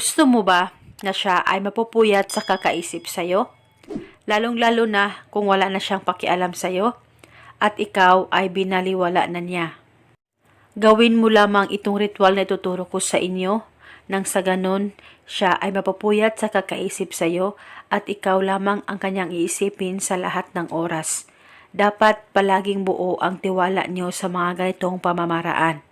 Gusto mo ba na siya ay mapupuyat sa kakaisip sa'yo? Lalong-lalo na kung wala na siyang pakialam sa'yo at ikaw ay binaliwala na niya. Gawin mo lamang itong ritual na ituturo ko sa inyo nang sa ganon siya ay mapupuyat sa kakaisip sa'yo at ikaw lamang ang kanyang iisipin sa lahat ng oras. Dapat palaging buo ang tiwala niyo sa mga ganitong pamamaraan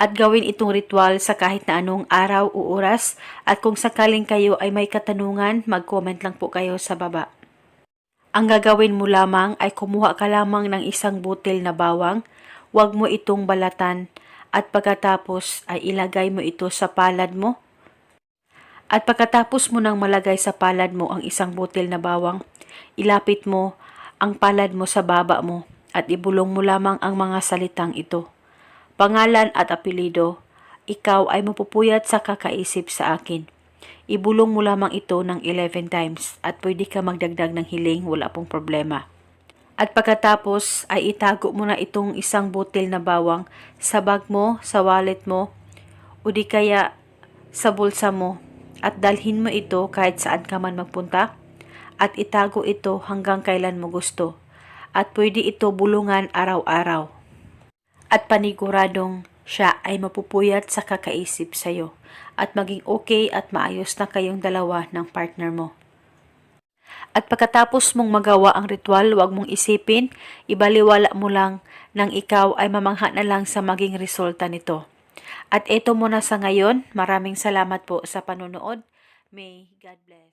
at gawin itong ritual sa kahit na anong araw o oras at kung sakaling kayo ay may katanungan, mag-comment lang po kayo sa baba. Ang gagawin mo lamang ay kumuha ka lamang ng isang butil na bawang, huwag mo itong balatan at pagkatapos ay ilagay mo ito sa palad mo. At pagkatapos mo nang malagay sa palad mo ang isang butil na bawang, ilapit mo ang palad mo sa baba mo at ibulong mo lamang ang mga salitang ito pangalan at apelido, ikaw ay mapupuyat sa kakaisip sa akin. Ibulong mo lamang ito ng 11 times at pwede ka magdagdag ng hiling, wala pong problema. At pagkatapos ay itago mo na itong isang butil na bawang sa bag mo, sa wallet mo, o di kaya sa bulsa mo at dalhin mo ito kahit saan ka man magpunta at itago ito hanggang kailan mo gusto. At pwede ito bulungan araw-araw at paniguradong siya ay mapupuyat sa kakaisip sa'yo at maging okay at maayos na kayong dalawa ng partner mo. At pagkatapos mong magawa ang ritual, huwag mong isipin, ibaliwala mo lang nang ikaw ay mamangha na lang sa maging resulta nito. At ito muna sa ngayon, maraming salamat po sa panonood. May God bless.